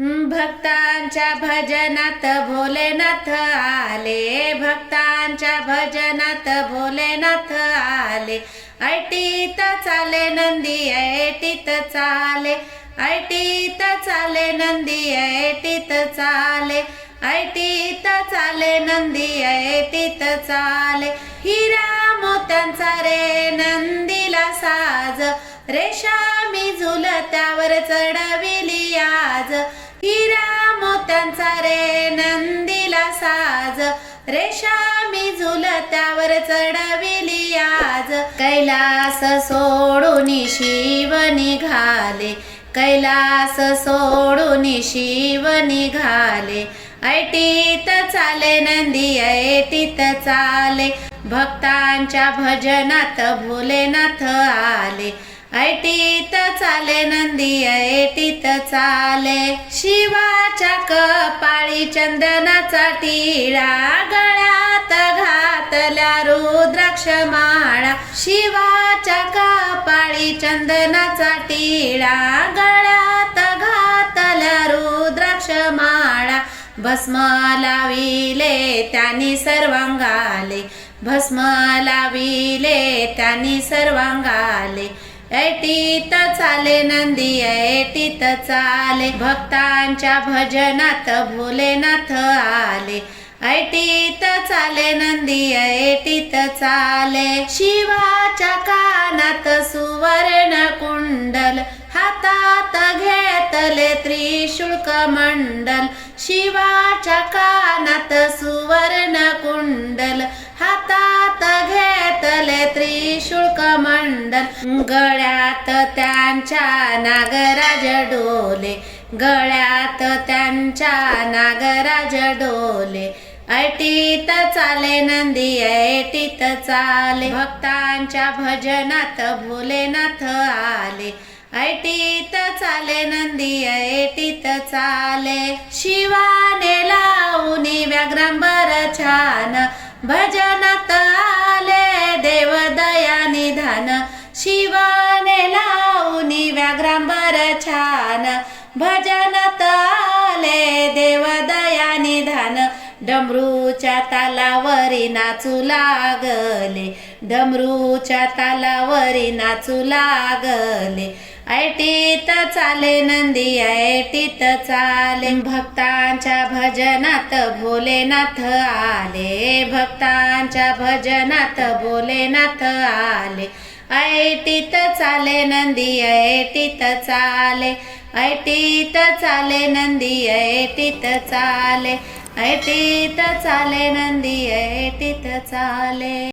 भक्तांच्या भजनात भोलेनाथ आले. भक्तांच्या भजनात भोलेनाथ आले. ऐटीत चाले नंदी ऐटीत चाले. ऐटीत चाले नंदी ऐटीत चाले. ऐटीत चाले नंदी ऐटीत चाले. हिरा मोत्यांचा रे नंदीला साज. रेषामी झुलत्यावर चढविली आज. हिरा मोत्यांचा रे नंदीला साज. रेषामी झुलत्यावर चढविली आज. कैलास सोडून शिव निघाले कैलास सोडून शिव निघाले ऐटीत चाले नंदी ऐटीत चाले. भक्तांच्या भजनात भोलेनाथ आले. ऐटीत चाले नंदी ऐटीत चाले. शिवाच्या कपाळी चंदनाचा टिळा गळ्यात घातल्या रुद्राक्ष माळा. शिवाच्या कपाळी चंदनाचा टिळा गळ्यात घातल्या रुद्राक्ष माळा. भस्म लाविले त्यांनी सर्वांगाले भस्म लाविले त्यांनी सर्वांगाले. ऐटीत चाले नंदी ऐटीत चाले. भक्तांच्या भजनात भोलेनाथ आले. ऐटीत चाले नंदी ऐटीत चाले. शिवाच्या कानात सुवर्ण कुंडल हातात घेतले त्रिशुल्क मंडल. शिवाच्या कानात सु त्रिशुल्क गळ्यात त्यांच्या नागराज डोले गळ्यात त्यांच्या नागराज डोले. ऐटीत चाले नंदी ऐटीत चाले भक्तांच्या भजनात भोलेनाथ आले. ऐटीत चाले नंदी ऐटीत चाले. शिवाने लावून व्याग्रांबर छान भजनात आले. निधान। शिवाने लावूनी व्याघ्रांबर छान भजन ताले देव दया निधान। डमरूच्या तालावरी नाचू लागले। डमरूच्या तालावरी नाचू लागले। ऐटीत चाले नंदी ऐटीत चाले. भक्तांच्या भजनात भोलेनाथ आले. भक्तांच्या भजनात भोलेनाथ आले. ऐटीत चाले नंदी ऐटीत चाले. ऐटीत चाले नंदी ऐटीत चाले. ऐटीत चाले नंदी ऐटीत चाले.